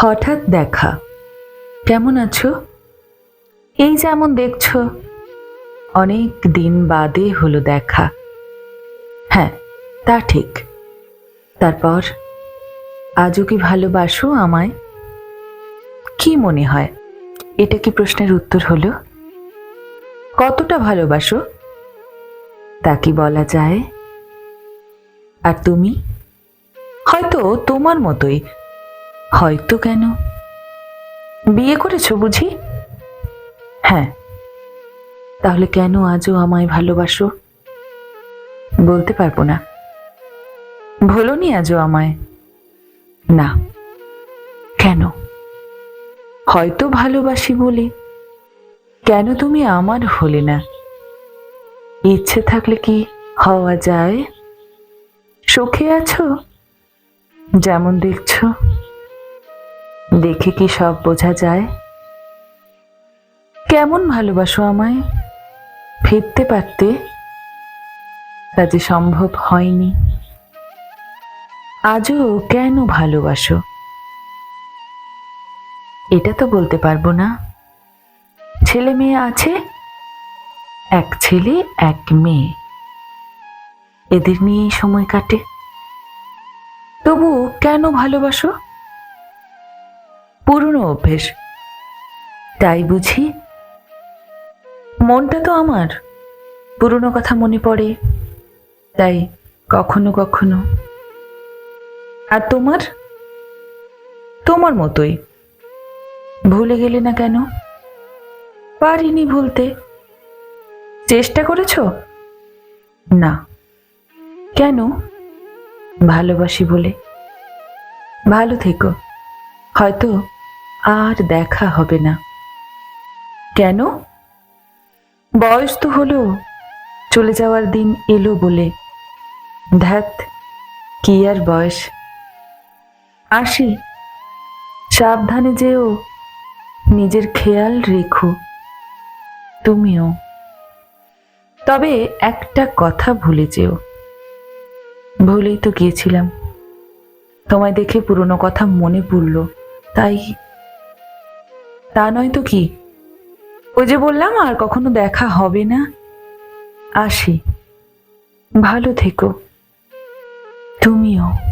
হঠাৎ দেখা। কেমন আছো? এই যেমন দেখছ, অনেক দিন বাদে হলো দেখা। হ্যাঁ তা ঠিক। তারপর, আজও কি ভালোবাসো আমায়? কি মনে হয়, এটা কি প্রশ্নের উত্তর হলো? কতটা ভালোবাসো, তা কি বলা যায়? আর তুমি? হয়তো তোমার মতোই হয়তো কেন? বিয়ে করেছ বুঝি? হ্যাঁ। তাহলে কেন আজও আমায় ভালোবাসো? বলতে পারব না। ভুলোনি আজও আমায়? না। কেন? হয়তো ভালোবাসি বলে। কেন তুমি আমার হলে না? ইচ্ছে থাকলে কি হওয়া যায়? সুখে আছো? যেমন দেখছ। দেখে কি সব বোঝা যায়? কেমন ভালোবাসো আমায়? ফিরতে পারতে? তা যে সম্ভব হয়নি। আজও কেন ভালোবাসো? এটা তো বলতে পারব না। ছেলে মেয়ে আছে? এক ছেলে, এক মেয়ে। এদের নিয়েই সময় কাটে। তবু কেন ভালোবাসো? পুরনো অভ্যেস। তাই বুঝি? মনটা তো আমার। পুরনো কথা মনে পড়ে। তাই কখনো কখনো। আর তোমার? তোমার মতোই। ভুলে গেলে না কেন? পারিনি ভুলতে। চেষ্টা করেছ? না। কেন? ভালোবাসি বলে। ভালো থেকো। হয়তো আর দেখা হবে না। কেন? বয়স তো হলো, চলে যাওয়ার দিন এলো বলে। ধ্যাত, কি আর বয়স? আসি, সাবধানে যেও, নিজের খেয়াল রেখো, তুমিও। তবে একটা কথা ভুলে যেও। ভুলেই তো গিয়েছিলাম। তোমায় দেখে পুরনো কথা মনে পড়ল, তাই তা নয় তো কি? ওই যে বললাম আর কখনো দেখা হবে না। আসি। ভালো থেকো। তুমিও।